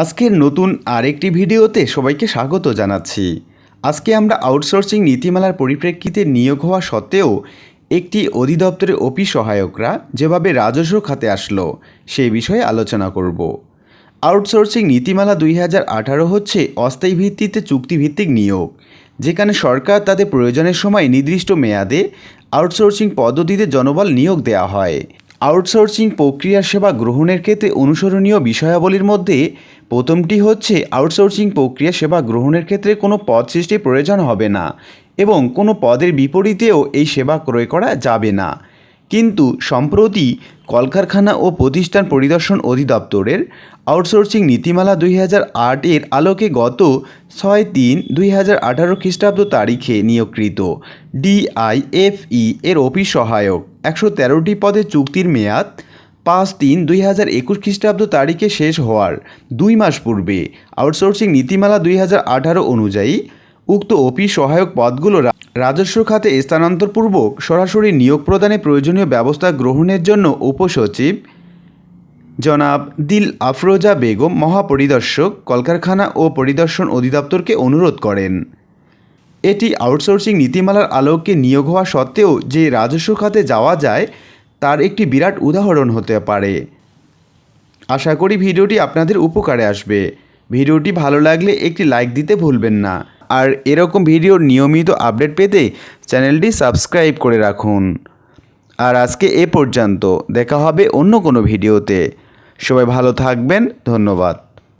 আজকের নতুন আরেকটি ভিডিওতে সবাইকে স্বাগত জানাচ্ছি। আজকে আমরা আউটসোর্সিং নীতিমালার পরিপ্রেক্ষিতে নিয়োগ হওয়া সত্ত্বেও একটি অধিদপ্তরের অফিস সহায়করা যেভাবে রাজস্ব খাতে আসলো, সেই বিষয়ে আলোচনা করব। আউটসোর্সিং নীতিমালা দুই হাজার আঠারো হচ্ছে অস্থায়ী ভিত্তিতে চুক্তিভিত্তিক নিয়োগ, যেখানে সরকার তাদের প্রয়োজনের সময় নির্দিষ্ট মেয়াদে আউটসোর্সিং পদ্ধতিতে জনবল নিয়োগ দেওয়া হয়। আউটসোর্সিং প্রক্রিয়া সেবা গ্রহণের ক্ষেত্রে অনুসরণীয় বিষয়াবলীর মধ্যে প্রথমটি হচ্ছে, আউটসোর্সিং প্রক্রিয়া সেবা গ্রহণের ক্ষেত্রে কোনো পদ সৃষ্টির প্রয়োজন হবে না এবং কোনো পদের বিপরীতেও এই সেবা ক্রয় করা যাবে না। কিন্তু সম্প্রতি কলকারখানা ও প্রতিষ্ঠান পরিদর্শন অধিদপ্তরের আউটসোর্সিং নীতিমালা দুই হাজার আটের আলোকে গত ছয় তিন দুই হাজার আঠারো খ্রিস্টাব্দ তারিখে নিয়োগকৃত ডিআইএফই এর অফিস সহায়ক। একশো তেরোটি পদে চুক্তির মেয়াদ পাঁচ তিন দুই হাজার একুশ খ্রিস্টাব্দ তারিখে শেষ হওয়ার দুই মাস পূর্বে আউটসোর্সিং নীতিমালা দুই হাজার আঠারো অনুযায়ী উক্ত অফিস সহায়ক পদগুলো রাজস্ব খাতে স্থানান্তরপূর্বক সরাসরি নিয়োগ প্রদানে প্রয়োজনীয় ব্যবস্থা গ্রহণের জন্য উপসচিব জনাব দিল আফরোজা বেগম মহাপরিদর্শক কলকারখানা ও পরিদর্শন অধিদপ্তরকে অনুরোধ করেন। এটি আউটসোর্সিং নীতিমালার আলোকে নিয়োগ হওয়া সত্ত্বেও যে রাজস্ব খাতে যাওয়া যায়, তার একটি বিরাট উদাহরণ হতে পারে। আশা করি ভিডিওটি আপনাদের উপকারে আসবে। ভিডিওটি ভালো লাগলে একটি লাইক দিতে ভুলবেন না। আর এরকম ভিডিওর নিয়মিত আপডেট পেতে চ্যানেলটি সাবস্ক্রাইব করে রাখুন। আর আজকে এ পর্যন্ত, দেখা হবে অন্য কোনো ভিডিওতে। সবাই ভালো থাকবেন, ধন্যবাদ।